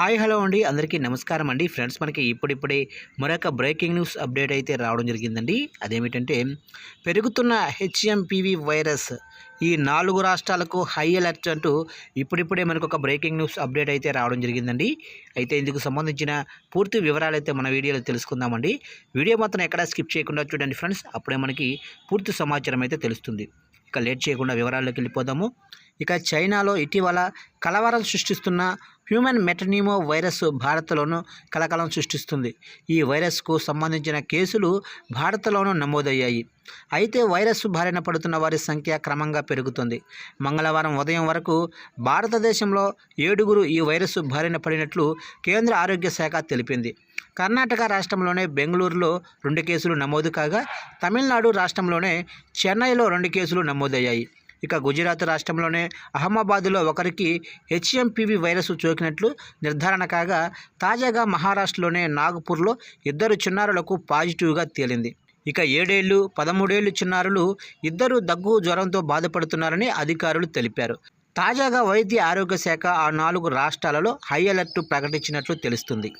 Hi hello అండి. అందరికీ నమస్కారం అండి. ఫ్రెండ్స్ మనకి ఇప్పుడిప్పుడే మరొక బ్రేకింగ్ న్యూస్ అప్డేట్ అయితే రావడం జరిగిందండి. అదేమిటంటే పెరుగుతున్న హెచ్ఎంపివి వైరస్ ఈ నాలుగు రాష్ట్రాలకు హై అలర్ట్ అంటూ ఇప్పుడిప్పుడే మనకు ఒక బ్రేకింగ్ న్యూస్ అప్డేట్ అయితే రావడం జరిగిందండి. అయితే ఇందుకు సంబంధించిన పూర్తి వివరాలు అయితే మన వీడియోలో తెలుసుకుందామండి. వీడియో మాత్రం ఎక్కడా స్కిప్ చేయకుండా చూడండి ఫ్రెండ్స్. అప్పుడే మనకి పూర్తి సమాచారం అయితే తెలుస్తుంది. ఇక లేట్ చేయకుండా వివరాల్లోకి వెళ్ళిపోదాము. ఇక చైనాలో ఇటీవల కలవరం సృష్టిస్తున్న హ్యూమన్ మెటనీమో వైరస్ భారత్లోనూ కలకలం సృష్టిస్తుంది. ఈ వైరస్కు సంబంధించిన కేసులు భారత్లోనూ నమోదయ్యాయి. అయితే వైరస్ బారిన పడుతున్న వారి సంఖ్య క్రమంగా పెరుగుతుంది. మంగళవారం ఉదయం వరకు భారతదేశంలో ఏడుగురు ఈ వైరస్ బారిన పడినట్లు కేంద్ర ఆరోగ్య శాఖ తెలిపింది. కర్ణాటక రాష్ట్రంలోనే బెంగళూరులో రెండు కేసులు నమోదు కాగా తమిళనాడు రాష్ట్రంలోనే చెన్నైలో రెండు కేసులు నమోదయ్యాయి. ఇక గుజరాత్ రాష్ట్రంలోనే అహ్మదాబాద్లో ఒకరికి హెచ్ఎంపివి వైరస్ సోకినట్లు నిర్ధారణ కాగా తాజాగా మహారాష్ట్రలోనే నాగపూర్లో ఇద్దరు చిన్నారులకు పాజిటివ్గా తేలింది. ఇక ఏడేళ్ళు పదమూడేళ్ళు చిన్నారులు ఇద్దరు దగ్గు జ్వరంతో బాధపడుతున్నారని అధికారులు తెలిపారు. తాజాగా వైద్య ఆరోగ్య శాఖ ఆ నాలుగు రాష్ట్రాలలో హై అలర్ట్ ప్రకటించినట్లు తెలుస్తుంది.